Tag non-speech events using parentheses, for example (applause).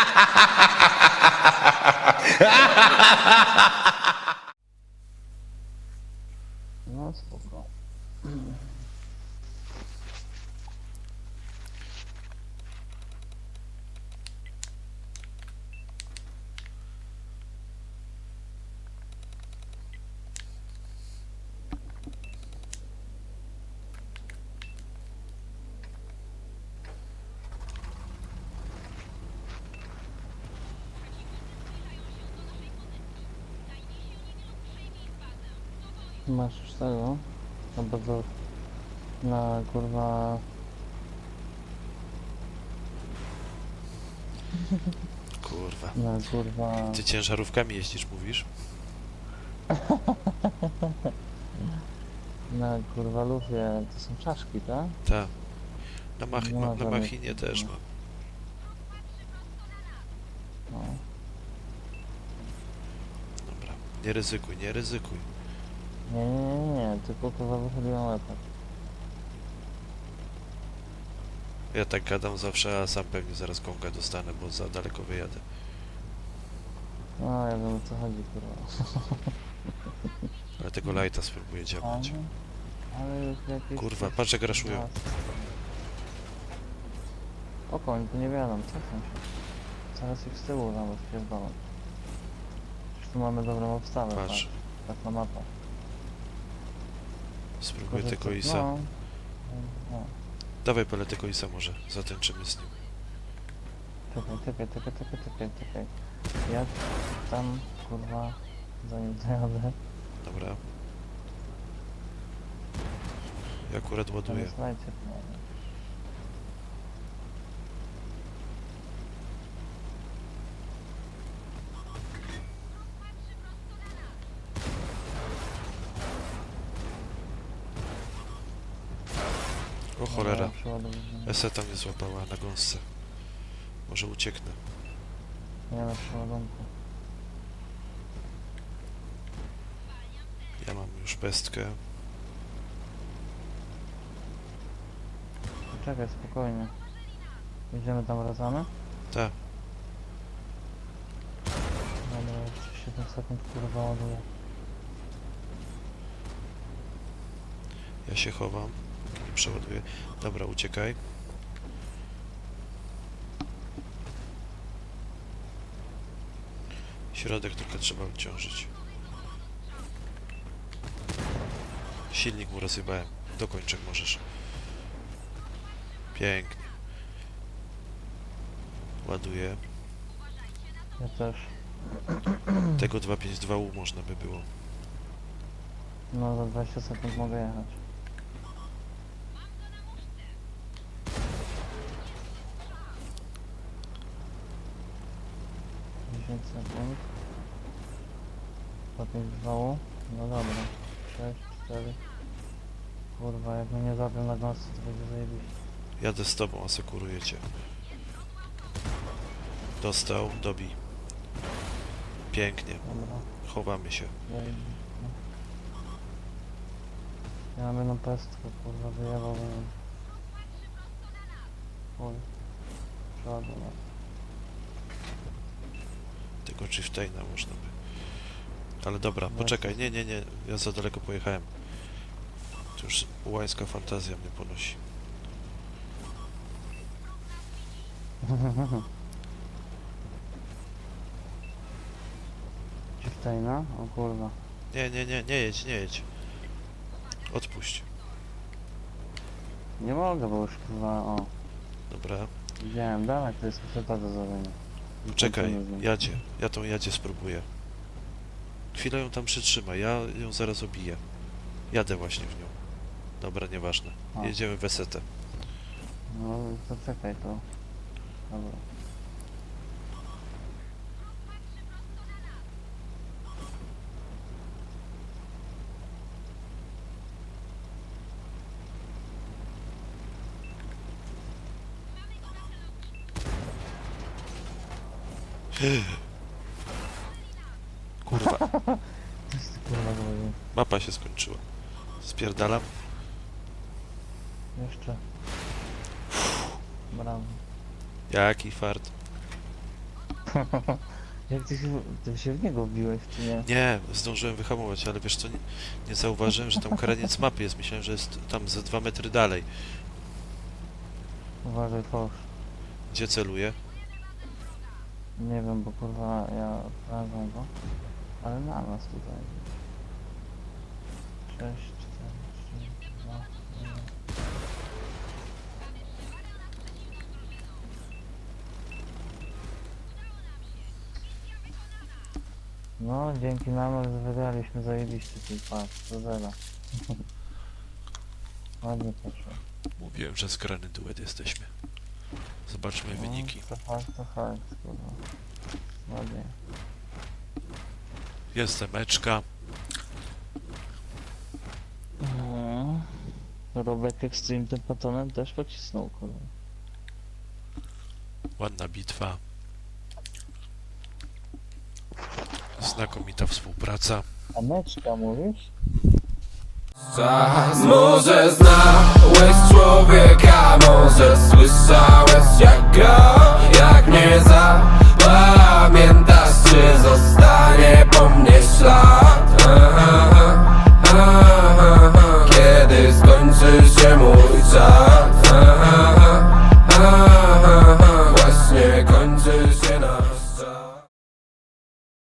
(laughs) No spoko. Masz już tego? Albo do... Na kurwa... Kurwa. Na kurwa... Ty ciężarówkami jeździsz, mówisz? (laughs) Na kurwa lufie to są czaszki, tak? Tak. Na, mach Nie ma na machinie też mam. No. Dobra. Nie ryzykuj, nie ryzykuj. Nie, nie, nie, nie, tylko kurwa wychyliłem łepek. Ja tak gadam zawsze, a sam pewnie zaraz gąga dostanę, bo za daleko wyjadę. No, ja wiem o co chodzi, kurwa. Ale tego lighta spróbuję działać. Ale, już jakieś... Kurwa, patrz jak raszują. O koń, tu nie wiadomo, cofam się. Zaraz ich z tyłu nawet pierdolą. Przecież tu mamy dobrą obstawę, Patrz. tak, tak na mapę. Spróbuję Tylko, że tego Isa. No, no. Dawaj pele tego Isa może, zatańczymy z nim. Czekaj, czekaj, czekaj, czekaj, czekaj, czekaj. Ja tam, kurwa, zanim dojadę, Dobra. Ja akurat tam ładuję. jest lajcie. O cholera. Eseta mnie złapała na gąsce. Może ucieknę. Nie ma przeładunku. Ja mam już pestkę. Czekaj, spokojnie. Idziemy tam wracamy? Tak. Dobra, jeszcze 7 sekund kurwa ładuję. Ja się chowam. Nie przeładuję. Dobra, uciekaj. Środek tylko trzeba odciążyć. Silnik mu rozjebałem. Dokończ jak możesz. Pięknie. Ładuję. Ja też. Tego 252U można by było. No za 20 sekund mogę jechać. Dziesięć sekund. Po pięć dwało. No dobra. Sześć, cztery. Kurwa, jak mnie nie zabił na gąsce, to będzie zajebiście. Jadę z tobą, asekuruję cię. Dostał, dobij. Pięknie. Dobra, Chowamy się. zajebiście. Ja mam jedną pestkę, kurwa, wyjebałbym. Oj. Przeładować. Tego Chieftaina można by. Ale dobra, No poczekaj, nie, nie, nie, ja za daleko pojechałem. To już łańska fantazja mnie ponosi. (laughs) Chieftaina? O kurwa. Nie, nie, nie, nie jedź, nie jedź. Odpuść. Nie mogę, bo już kurwa, o. Dobra, Widziałem, dalej, to jest kwota do zadania. Czekaj, z nim. jadzie. Ja tą jadzie spróbuję. Chwilę ją tam przytrzymaj, ja ją zaraz obiję. Jadę właśnie w nią. Dobra, nieważne. A. Jedziemy w esetę. No to czekaj, to. Dobra. Kurwa, kurwa zrobił? mapa się skończyła. Spierdalam. Jeszcze. Brawo. Jaki fart. (laughs) Jak ty się, ty się w niego wbiłeś, czy nie? Nie, zdążyłem wyhamować, ale wiesz co, nie, nie zauważyłem, że tam kraniec mapy jest. Myślałem, że jest tam ze dwa metry dalej. Uważaj, fałsz. Gdzie celuję? Nie wiem, bo kurwa ja sprawdzam go. Ale na nas tutaj. 6, 4, 3, 2, 1. No, dzięki nam wygraliśmy zajebiście tej patrz, do zera. (laughs) Ładnie poszło. Mówiłem, że zgrany duet jesteśmy. Zobaczmy No, wyniki. To fakt, to kurwa. Ładnie. Jest. Mhm. Robek Extreme tym patonem też pocisnął, kurwa. Ładna bitwa. Znakomita współpraca. Ameczka mówisz? Może znałeś człowieka, a może słyszałeś jak gra Jak nie zapamiętasz, czy zostanie po mnie?